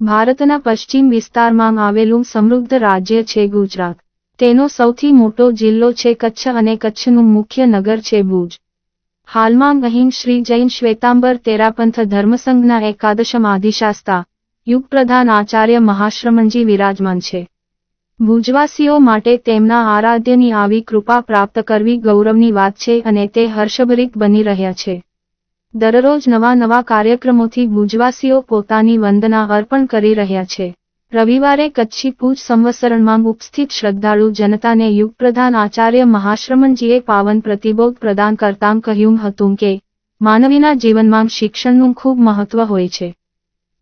ભારતના પશ્ચિમ વિસ્તારમાં આવેલું સમૃદ્ધ રાજ્ય છે ગુજરાત. તેનો સૌથી મોટો જિલ્લો છે કચ્છ અને કચ્છનું મુખ્ય નગર છે ભુજ. હાલમાં અહીં શ્રી જૈન શ્વેતાંબર તેરાપંથ ધર્મસંઘના એકાદશમ આધિશાસ્તા યુગપ્રધાન આચાર્ય મહાશ્રમણજી વિરાજમાન છે. ભુજવાસીઓ માટે તેમના આરાધ્યની આવી કૃપા પ્રાપ્ત કરવી ગૌરવની વાત છે અને તે હર્ષભરિત બની રહ્યા છે. દરરોજ નવા નવા કાર્યક્રમોથી ભુજવાસીઓ પોતાની વંદના અર્પણ કરી રહ્યા છે. રવિવારે કચ્છી પૂજ સંવત્સરણમાં ઉપસ્થિત શ્રદ્ધાળુ જનતાને યુગપ્રધાન આચાર્ય મહાશ્રમણજીએ પાવન પ્રતિબોધ પ્રદાન કરતાં કહ્યું હતું કે, માનવીના જીવનમાં શિક્ષણનું ખૂબ મહત્વ હોય છે.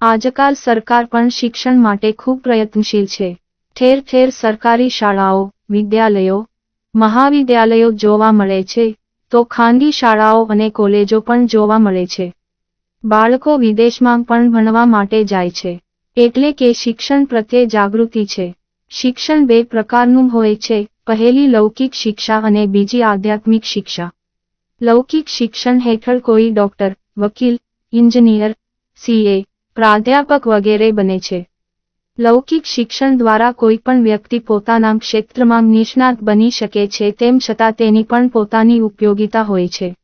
આજકાલ સરકાર પણ શિક્ષણ માટે ખૂબ પ્રયત્નશીલ છે. ઠેર ઠેર સરકારી શાળાઓ, વિદ્યાલયો, મહાવિદ્યાલયો જોવા મળે છે. તો ખાનગી શાળાઓ અને કોલેજો પણ જોવા મળે છે. બાળકો વિદેશમાં પણ ભણવા માટે જાય છે. એટલે કે શિક્ષણ પ્રત્યે જાગૃતિ છે. શિક્ષણ બે પ્રકારનું હોય છે, પહેલી લૌકિક શિક્ષા અને બીજી આધ્યાત્મિક શિક્ષા. લૌકિક શિક્ષણ હેઠળ કોઈ ડોક્ટર, વકીલ, ઇન્જિનિયર, સીએ, પ્રાધ્યાપક વગેરે બને છે. લૌકિક શિક્ષણ દ્વારા કોઈ પણ વ્યક્તિ પોતાના ક્ષેત્રમાં નિષ્ણાત બની શકે છે તેમ છતાં તેની પણ પોતાની ઉપયોગિતા હોય છે.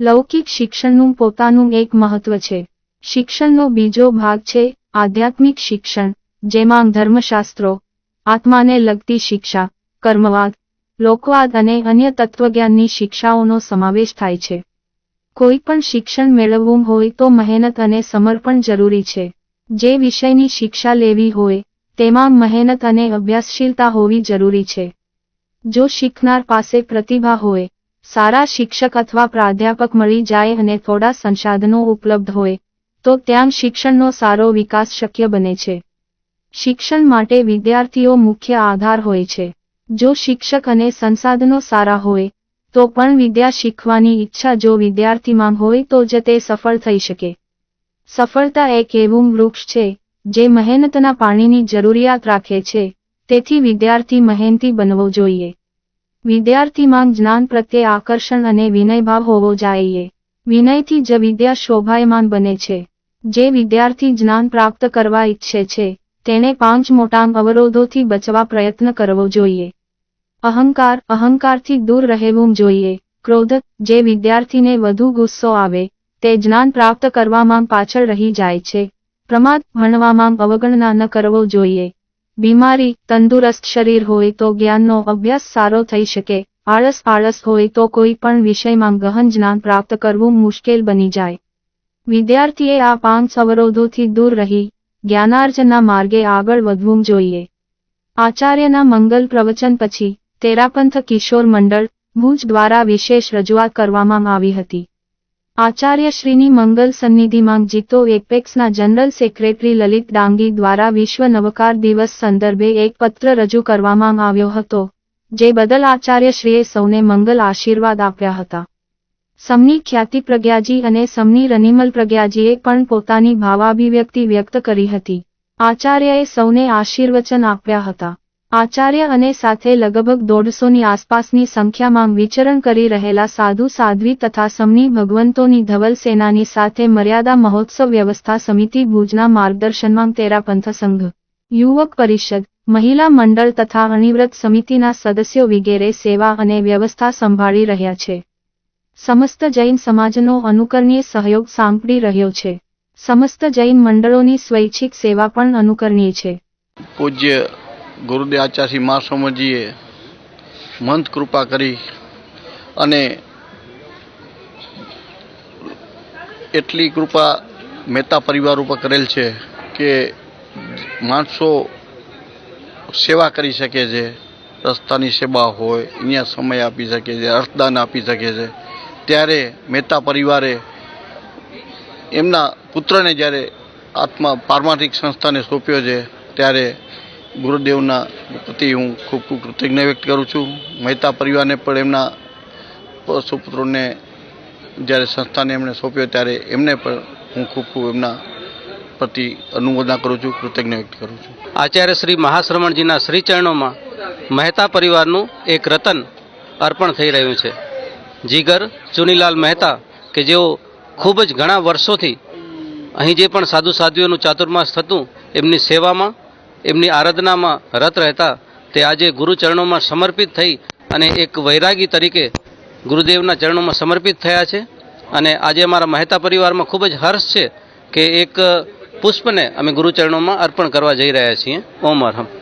લૌકિક શિક્ષણનું પોતાનું એક મહત્વ છે. શિક્ષણનો બીજો ભાગ છે આધ્યાત્મિક શિક્ષણ, જેમાં ધર્મશાસ્ત્રો, આત્માને લગતી શિક્ષા, કર્મવાદ, લોકવાદ અને અન્ય તત્વજ્ઞાનની શિક્ષાઓનો સમાવેશ થાય છે. કોઈ પણ શિક્ષણ મેળવવું હોય તો મહેનત અને સમર્પણ જરૂરી છે. જે વિષયની શિક્ષા લેવી હોય, તેમાં મહેનત અને અભ્યાસશીલતા હોવી જરૂરી છે. જો શીખનાર પાસે પ્રતિભા હોય, સારા શિક્ષક અથવા પ્રાધ્યાપક મળી જાય અને થોડા સંસાધનો ઉપલબ્ધ હોય, તો ત્યાં શિક્ષણનો સારો વિકાસ શક્ય બને છે. શિક્ષણ માટે વિદ્યાર્થીઓ મુખ્ય આધાર હોય છે. જો શિક્ષક અને સંસાધનો સારા હોય, તો પણ વિદ્યા શીખવાની ઈચ્છા જો વિદ્યાર્થીમાં હોય તો જ તે સફળ થઈ શકે. સફળતા એક એવું વૃક્ષ છે, જે મહેનતના પાણીની જરૂરિયાત રાખે છે, તેથી વિદ્યાર્થી મહેનતી બનવો જોઈએ. વિદ્યાર્થીમાં જ્ઞાન પ્રત્યે આકર્ષણ અને વિનયભાવ હોવો જોઈએ. વિનયથી જ વિદ્યા શોભાયમાન બને છે. જે વિદ્યાર્થી જ્ઞાન પ્રાપ્ત કરવા ઈચ્છે છે, તેણે પાંચ મોટા અવરોધોથી બચવા પ્રયત્ન કરવો જોઈએ. અહંકાર અહંકારથી દૂર રહેવું જોઈએ. ક્રોધ, જે વિદ્યાર્થીને વધુ ગુસ્સો આવે તે જ્ઞાન પ્રાપ્ત કરવામાં પાછળ રહી જાય છે. પ્રમાદ ભણવામાં અવગણના ન કરવો જોઈએ. બીમારી, તંદુરસ્ત શરીર હોય તો જ્ઞાનનો અભ્યાસ સારો થઈ શકે. આળસ આળસ હોય તો કોઈ પણ વિષયમાં ગહન જ્ઞાન પ્રાપ્ત કરવું મુશ્કેલ બની જાય. વિદ્યાર્થીએ આ પાંચ અવરોધોથી દૂર રહી. જ્ઞાનાર્જનના માર્ગે આગળ વધવું જોઈએ. આચાર્યના મંગલ પ્રવચન પછી તેરાપંથ કિશોર મંડળ ભુજ દ્વારા વિશેષ રજૂઆત કરવામાં આવી હતી. આચાર્યશ્રીની મંગલ સન્નિધિમાં જીતો એપેક્સના જનરલ સેક્રેટરી લલિત ડાંગી દ્વારા વિશ્વ નવકાર દિવસ સંદર્ભે એક પત્ર રજૂ કરવામાં આવ્યો હતો, જે બદલ આચાર્યશ્રીએ સૌને મંગલ આશીર્વાદ આપ્યા હતા. સમની ખ્યાતિ પ્રજ્ઞાજી અને સમની રનિમલ પ્રજ્ઞાજીએ પણ પોતાની ભાવાભિવ્યક્તિ વ્યક્ત કરી હતી. આચાર્યએ સૌને આશીર્વચન આપ્યા હતા. આચાર્ય અને સાથે લગભગ દોઢસોની આસપાસની સંખ્યામાં વિચરણ કરી રહેલા સાધુ, સાધ્વી તથા સમની ભગવંતોની ધવલ સેનાની સાથે મર્યાદા મહોત્સવ વ્યવસ્થા સમિતિ ભુજના માર્ગદર્શનમાં તેરાપંથ સંઘ, યુવક પરિષદ, મહિલા મંડળ તથા અણિવ્રત સમિતિના સદસ્યો વગેરે સેવા અને વ્યવસ્થા સંભાળી રહ્યા છે. સમસ્ત જૈન સમાજનો અનુકરણીય સહયોગ સાંપડી રહ્યો છે. સમસ્ત જૈન મંડળોની સ્વૈચ્છિક સેવા પણ અનુકરણીય છે. પૂજ્ય ગુરુદેવ આચાર્ય મહાસ્વામીજીએ મંત કૃપા કરી અને એટલી કૃપા મહેતા પરિવાર ઉપર કરેલ છે કે માણસો સેવા કરી શકે છે, રસ્તાની સેવા હોય, અહીંયા સમય આપી શકે છે, અર્થદાન આપી શકે છે. ત્યારે મહેતા પરિવારે એમના પુત્રને જ્યારે આત્મા પારમાર્થિક સંસ્થાને સોંપ્યો છે, ત્યારે ગુરુદેવના પ્રતિ હું ખૂબ ખૂબ કૃતજ્ઞ વ્યક્ત કરું છું. મહેતા પરિવારને પણ એમના સુપુત્રોને જ્યારે સંસ્થાને એમણે સોંપ્યો ત્યારે એમને પણ હું ખૂબ ખૂબ એમના પ્રતિ અનુમોદના કરું છું, કૃતજ્ઞ વ્યક્ત કરું છું. આચાર્ય શ્રી મહાશ્રમણજીના શ્રીચરણોમાં મહેતા પરિવારનું એક રતન અર્પણ થઈ રહ્યું છે. જીગર, ચુનીલાલ મહેતા કે જેઓ ખૂબ જ ઘણા વર્ષોથી અહીં જે પણ સાધુ સાધ્વીઓનું ચાતુર્માસ થતું, એમની સેવામાં એમની આરાધનામાં રત રહેતા તે આજે ગુરુચરણોમાં સમર્પિત થઈ અને એક વૈરાગી તરીકે ગુરુદેવના ચરણોમાં સમર્પિત થયા છે. અને આજે અમારા મહેતા પરિવારમાં ખૂબ જ હર્ષ છે કે એક પુષ્પને અમે ગુરુચરણોમાં અર્પણ કરવા જઈ રહ્યા છીએ. ઓમ અરહમ.